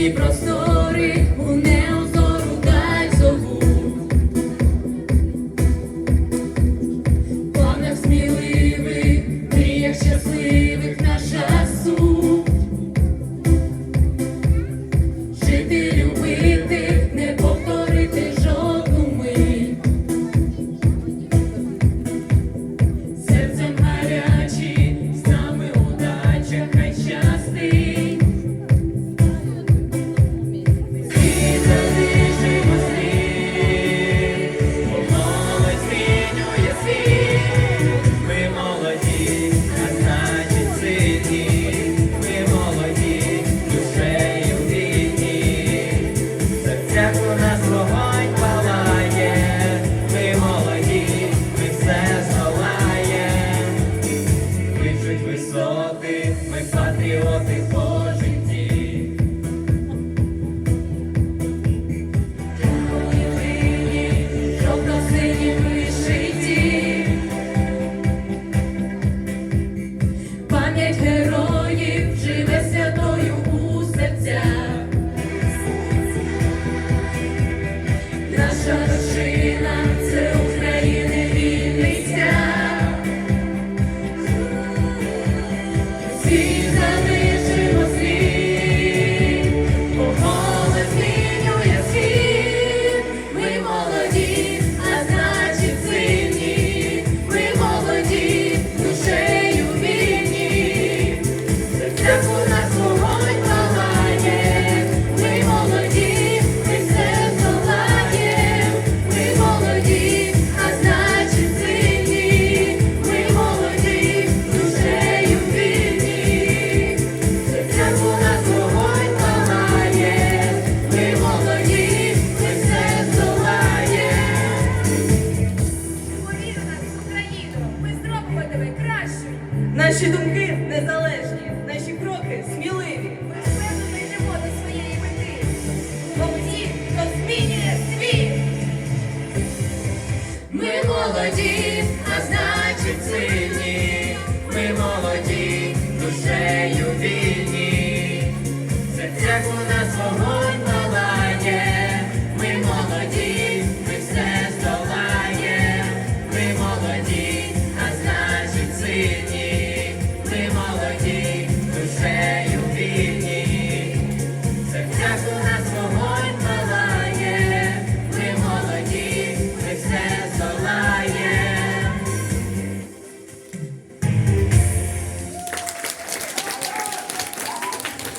дні простори у неозору зову. Планах сміливих, мріях щасливих на патріоти, ми патріоти. Наші думки незалежні, наші кроки сміливі. Ми впевнено йдемо до своєї мети. Ті, хто змінює світ. Ми молоді, а значить сильні, ми молоді, душею вільні, серцях у нас свобода.